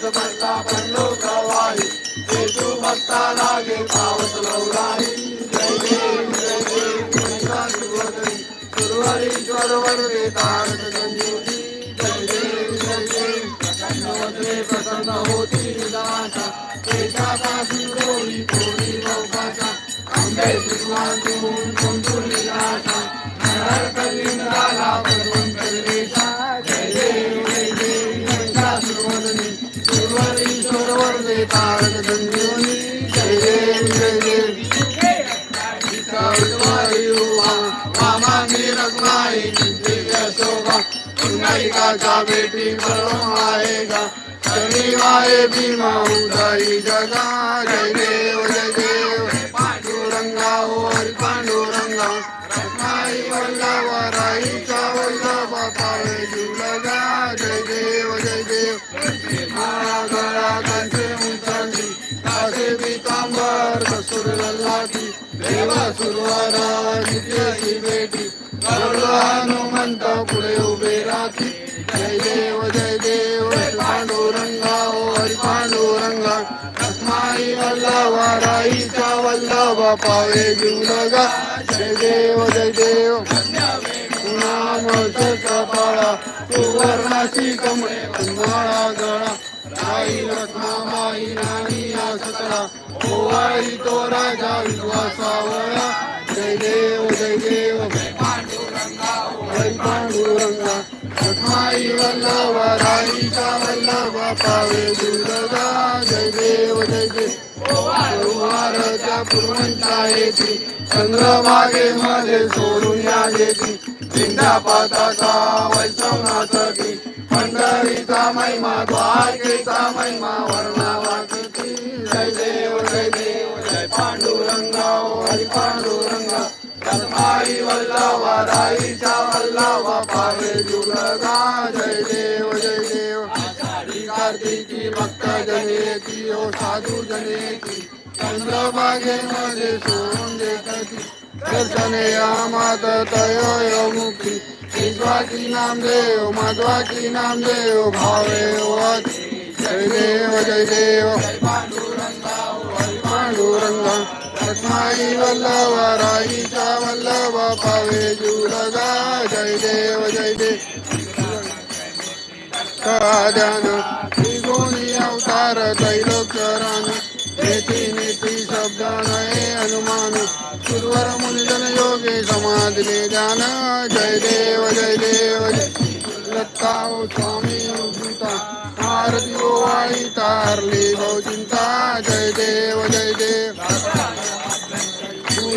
हात पडला पडलो प्रवाही येशू भक्ता लागे पावस जय देव जय देव सुरवरीश्वर वरदे तारक संजीवनी जय देव जय देव प्रसन्न वदने प्रसन्न होती निदाचा आंबे पुंडलिकाच्या बेटी बनो आएगा. शनिवारे भीमा उदयी जगा जय देव जय देव पांडुरंगा. और पांडुरंगा रत्नाई वल्लवराईचा वल्लभ पावे जुलगा जय देव जय देव महागळा कंचे उंचांची कासे पितांबर कसूर लल्लाची. देवा सुरवारा नित्याची बेटी. गरुड हनुमंत पुढे उभे राहती जय देव जय देव पांडुरंगा ओ हरी पांडुरंगा. हो रत्नाई वल्लवराईचा वल्लभ पावे जीवलगा जय देव जय देव. नाम कपाळा सुवर्णाची कमळे उन्हाळा गळा. आई रत्ना माई राणी या ओ आई तो राजा विश्वासावळा. जय देव जय देव. माई वल्लभ राणीचा वल्लभ पावे दुर्गा जय देव जय देव वारच्या पूर्वंचा येते चंद्रभागे मध्ये सोडून या येते चिंता पाताचा वैष्णवनाथ ती पंढरीचा महिमा द्वारकेचा महिमा वर्णावा रत्नाई वल्लभा राईचा वल्लभा पावे जय देव जय देव आषाढी कार्तिकी भक्त जनेती ओ साधू जनेती चंद्रभागे मध्ये सोडून देतती दर्शने आमात तयो मुक्ती विश्वाची नामदेव माधवाची नामदेव भावे जय देव जय देव माई वल्लभ राईचा वल्लभ पावे जुलगा जय देव जय देव ध्यान त्रिगुणी अवतार त्रैलोक्यरान नेती नेती शब्द नये हनुमान. सुरवर मुनिजन योगे समाधीने ध्यान जय देव जय देव लत्ता स्वामी उजुता आरती ओवाळी तारली बहुचिंता जय देव जय देव.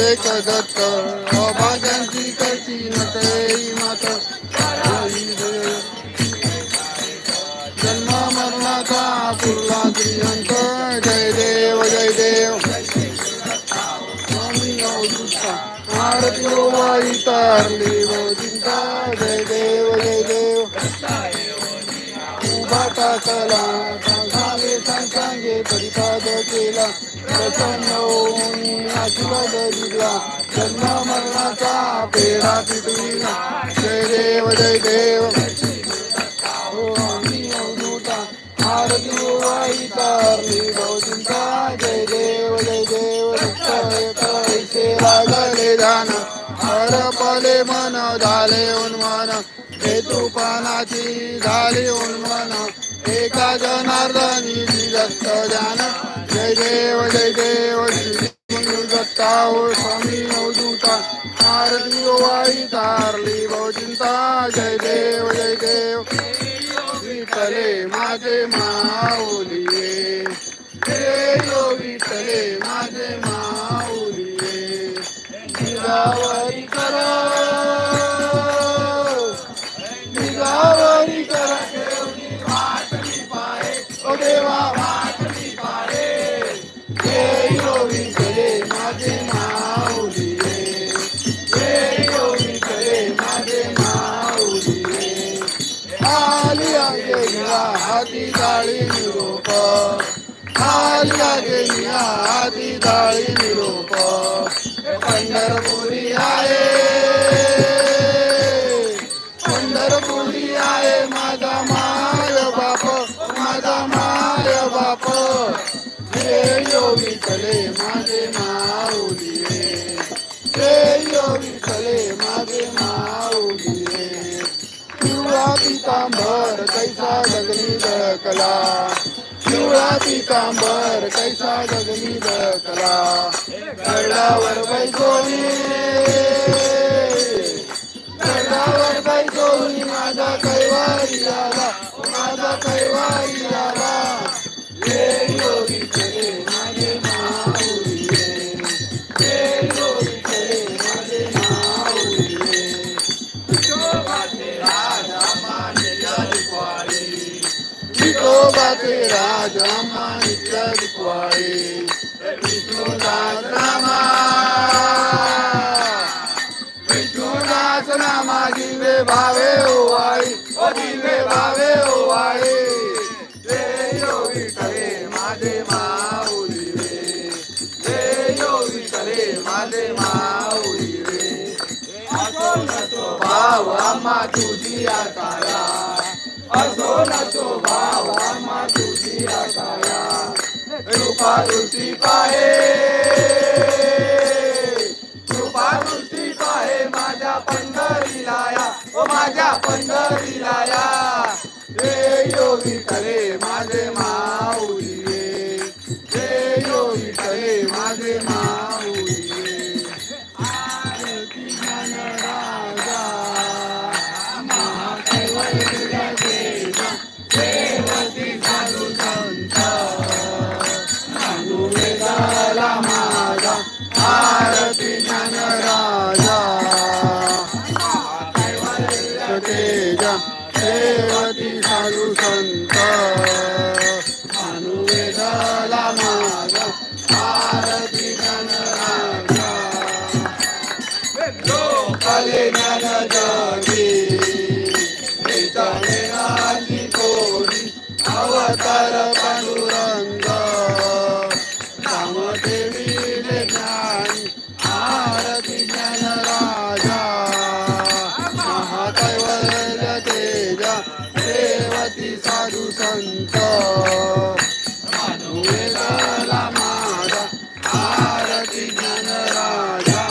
एक दत्त अभाग्यांची कशी नकळी मात जन्म मरणाचा पुरला श्रीयंत जय देव जय देव आरती ओवाळी तारली चिंता जय देव जय देव उभा टाकला प्रसन्न होऊन आशीर्वाद दिला जन्म मरणाचा पेढा पिटविला जय देव जय देव आरती ओवाळी तारली बहुचिंता जय देव जय देव लागले हरपले मन झाले उन्मन झाली उन्मान एका जनार्दनी दत्त ध्यान जय देव जय देव श्री दत्ता ओ स्वामी अवधूता आरती ओवाळी तारली बहुचिंता जय देव जय देव विठले माझे माऊलिये देव विठले माझे माऊलिये आधी डाळी निरोप पंढरपुरी आहे. पंढरपुरी आहे माझा माय बाप माझा माय बाप. हे योगी कले माझे माऊली हे योगी कले माझे माऊली पितांबर कैसा जगली जळकला. पिवळा पितांबर कैसा ಕಳವ ವೈಗೋಲಿ ಕಳವ ವೈಗೋಲಿ ಮಾದಾ ಕೈವಾರಿ ಯಾಲಾ ಉಮಾದಾ ಕೈವಾರಿ ಯಾಲಾ ರಾಜ ಅಮಜಿಕುವಾರಿ ಕೃಷೋ भावा मा तुझी आकारा. असो नसो भावा मा तुझी आकारा. कृपा तुझी पाहे. अवतार पांडुरंग कामदेवी ज्ञान आरती ज्ञान राजा महाकैवल तेजा देवती साधू संत. आरती ज्ञान राजा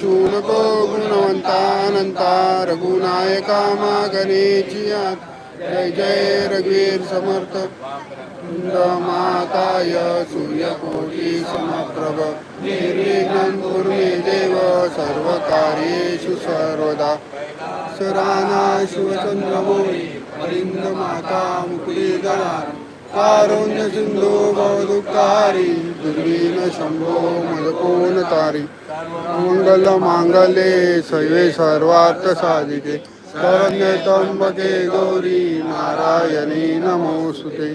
शूनको गुणवंतानंता रघुनायका मागणेची जय जय रघुवीर समर्थ। माताय सूर्यकोटी समप्रभ निर्विघ्नं कुर्मे देव सर्वकार्येषु सर्वदा। सराना शिवचंद्रमोळी अरिंद माता मुकुली गणा कारुण्य भवदुःखारी दुर्वीन शंभो मदकोन मंगल मांगले सैवे सर्वार्थ साधिके शरण्य त्र्यंबके गौरी नारायणी नमोस्तुते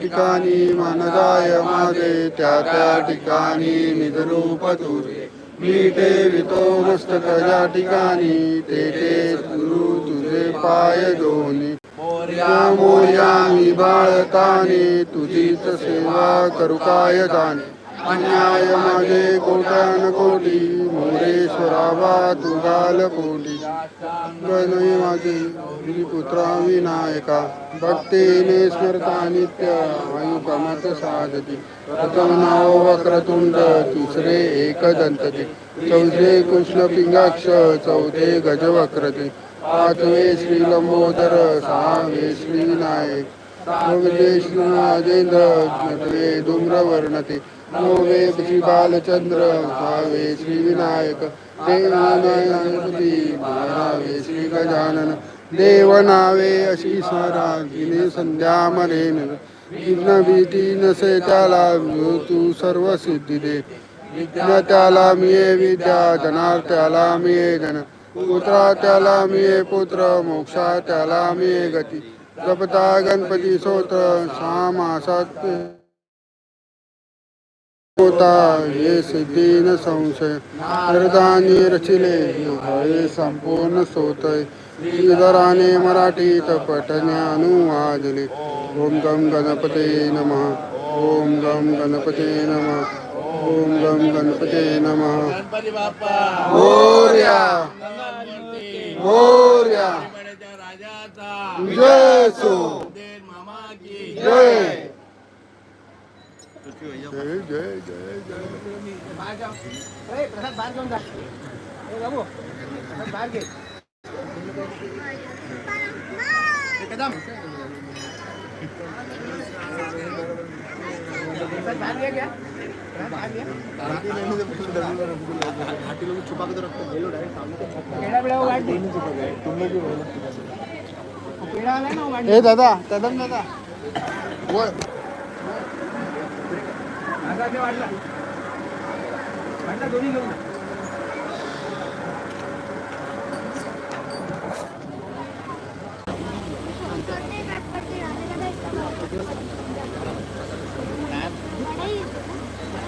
ठिकाणी मनदाय माझे त्या त्या ठिकाणी निजरूप तुझे मीठे वितो मस्तक ज्या ठिकाणी ते ते गुरु तुझे पाय दोन्ही मोर्या मी बाळताने तुझीच सेवा करू काय जाणे अन्याय मागे कोटान कोटी मोरेश्वरावा तुगाल कोटी. गणय माझे पुत्रा विनायका भक्तीने स्मरता नित्य आयु कमत साधती. प्रथम नाव वक्रतुंड तिसरे एक दंतते चौथे कृष्ण पिंगाक्ष चौथे गजवक्रते. पाचवे श्री लंबोदर सहावे श्री नायक. नववे नटवे धूम्रवर्णते नववे श्री बालचंद्र भावे श्री विनायक देवनायपती बारावे श्री गजानन. देवनावे अशी स्वरागिने संध्या मरेन विघ्न भीती नसे त्याला तू सर्व सिद्धी दे. विद्या त्याला मिये विद्या धनार्थ्याला मिये धन. पुत्रा त्याला मिये पुत्र मोक्षा त्याला मिये गती. जपता गणपती स्तोत्र सहा मासात होता हे सिद्धीन संशय। हरदानी रचिले हे संपूर्ण स्तोत्र श्रीधराने मराठीत पठणे अनुवादले ओम गम गणपते नमः। ओम गम गणपते नमः। ओम गम गणपते नमः। गणपती बाप्पा। मोर्या। मोर्या। राजाचा जय सो देव मामा की। जय। जय जय जय जय। ए दादा कदम दादा. वर.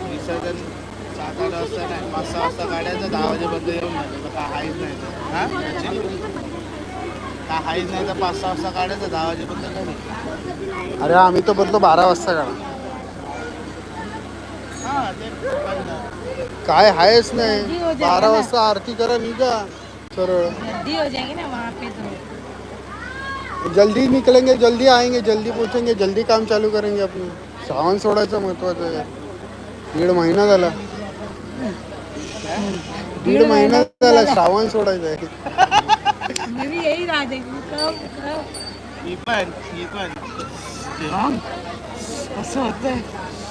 विसर्जन सात आठ वाजता नाही पाच सहा वाजता काढायचं दहा वाजेपर्यंत येऊन जायचं तर काय नाही. हा? काय हाईच नाही तर पाच सहा वाजता काढायचं दहा वाजेपर्यंत घरी अरे आम्ही तो बोलतो बारा वाजता काढा. हा ते. काय आहेच नाही. बारा वाजता आरती करा निघा. सरळ. नदी हो जाएगी ना वहाँ पे तो. जल्दी निकलेंगे जल्दी आएँगे जल्दी पहुँचेंगे जल्दी काम चालू करेंगे अपने. श्रावण सोडायचं महत्वाचं आहे. दीड महिना झाला. दीड महिना झाला श्रावण सोडायचं आहे. मैं भी पण ही पण असं होतंय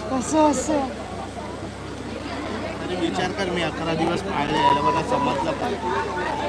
कसं असं अरे विचार कर मी अकरा दिवस पाळले याला मला समजलं पाहिजे